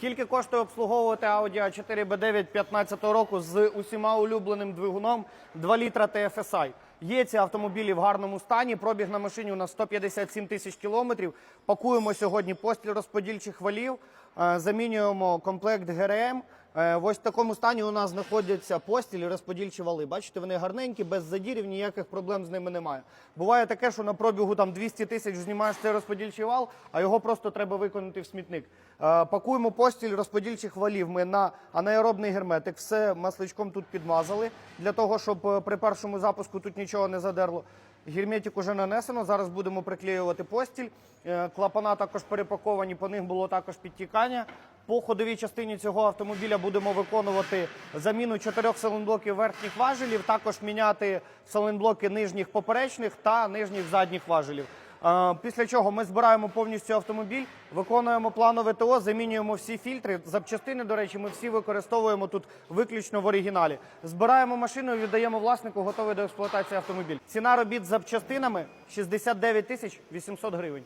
Скільки коштує обслуговувати Audi A4 B9 15 року з усіма улюбленим двигуном 2 літра TFSI? Є ці автомобілі в гарному стані. Пробіг на машині у нас 157 тисяч кілометрів. Пакуємо сьогодні постіль розподільчих валів, е, замінюємо комплект ГРМ. Е, В ось такому стані у нас знаходяться постілі, розподільчі вали. Бачите, вони гарненькі, без задірів, ніяких проблем з ними немає. Буває таке, що на пробігу там 200 тисяч знімаєш цей розподільчий вал, а його просто треба виконати в смітник. Е, Пакуємо постіль розподільчих валів. Ми на анаеробний герметик, все масличком тут підмазали, для того, щоб е, при першому запуску тут нічого не задерло. Герметик уже нанесено. Зараз будемо приклеювати постіль. Клапана також перепаковані, по них було також підтікання. По ходовій частині цього автомобіля будемо виконувати заміну чотирьох сайлентблоків верхніх важелів, також міняти сайлентблоки нижніх поперечних та нижніх задніх важелів. Е, Після чого ми збираємо повністю автомобіль, виконуємо планове ТО, замінюємо всі фільтри. Запчастини, до речі, ми всі використовуємо тут виключно в оригіналі. Збираємо машину і віддаємо власнику, готовий до експлуатації автомобіль. Ціна робіт з запчастинами 69 тисяч 800 гривень.